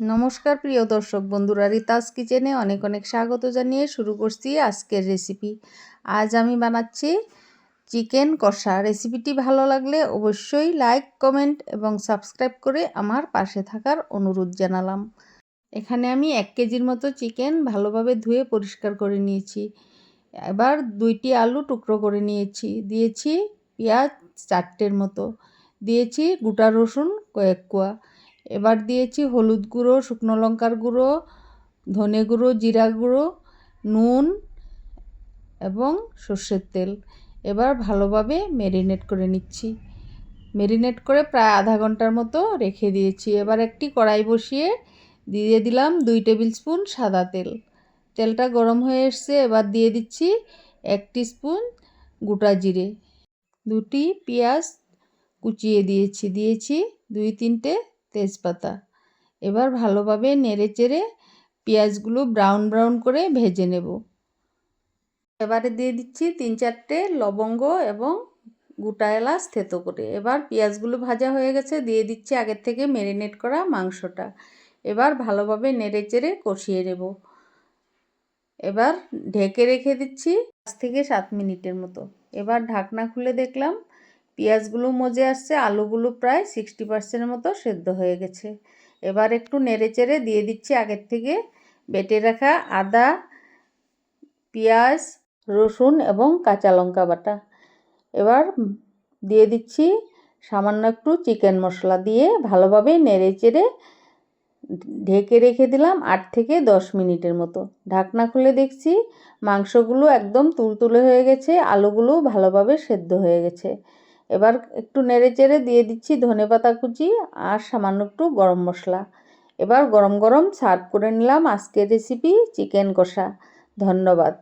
নমস্কার প্রিয় দর্শক বন্ধুরা, রিতাস কিচেনে অনেক অনেক স্বাগত জানিয়ে শুরু করছি আজকের রেসিপি আজ আমি বানাচ্ছি চিকেন কষা। রেসিপিটি ভালো লাগলে অবশ্যই লাইক কমেন্ট এবং সাবস্ক্রাইব করে আমার পাশে থাকার অনুরোধ জানালাম। এখানে আমি এক কেজির মতো চিকেন ভালোভাবে ধুয়ে পরিষ্কার করে নিয়েছি। এবার দুইটি আলু টুকরো করে নিয়েছি। দিয়েছি পেঁয়াজ চারটের মতো। দিয়েছি গোটা রসুন কয়েক কোয়া। এবার দিয়েছি হলুদ গুঁড়ো, শুকনো লঙ্কার গুঁড়ো, ধনে গুঁড়ো, জিরা গুঁড়ো, নুন এবং সর্ষের তেল। এবার ভালোভাবে ম্যারিনেট করে নিচ্ছি। ম্যারিনেট করে প্রায় আধা ঘণ্টার মতো রেখে দিয়েছি। এবার একটি কড়াই বসিয়ে দিয়ে দিলাম দুই টেবিল স্পুন সাদা তেল। তেলটা গরম হয়ে এসছে, এবার দিয়ে দিচ্ছি এক স্পুন গোটা জিরে। দুটি পেঁয়াজ কুচিয়ে দিয়েছি। দিয়েছি দুই তিনটে তেজপাতা। এবার ভালোভাবে নেড়ে চেড়ে পেঁয়াজগুলো ব্রাউন ব্রাউন করে ভেজে নেব। এবারে দিয়ে দিচ্ছি তিন চারটে লবঙ্গ এবং গোটা এলাচ থেতো করে। এবার পেঁয়াজগুলো ভাজা হয়ে গেছে, দিয়ে দিচ্ছি আগের থেকে ম্যারিনেট করা মাংসটা। এবার ভালোভাবে নেড়ে চেড়ে কষিয়ে নেব। এবার ঢেকে রেখে দিচ্ছি পাঁচ থেকে সাত মিনিটের মতো। এবার ঢাকনা খুলে দেখলাম পেঁয়াজগুলো মজে আসছে, আলুগুলো প্রায় সিক্সটি পার্সেন্টের মতো সেদ্ধ হয়ে গেছে। এবার একটু নেড়ে চেড়ে দিয়ে দিচ্ছি আগের থেকে বেটে রাখা আদা, পেঁয়াজ, রসুন এবং কাঁচা লঙ্কা বাটা। এবার দিয়ে দিচ্ছি সামান্য একটু চিকেন মশলা দিয়ে ভালোভাবে নেড়ে চেড়ে ঢেকে রেখে দিলাম আট থেকে দশ মিনিটের মতো। ঢাকনা খুলে দেখছি মাংসগুলো একদম তুলতুলে হয়ে গেছে, আলুগুলো ভালোভাবে সেদ্ধ হয়ে গেছে। এবার একটু নেড়ে চেড়ে দিয়ে দিচ্ছি ধনে পাতা কুচি আর সামান্য একটু গরম মশলা। এবার গরম গরম সার্ভ করে নিলাম আজকের রেসিপি চিকেন কষা। ধন্যবাদ।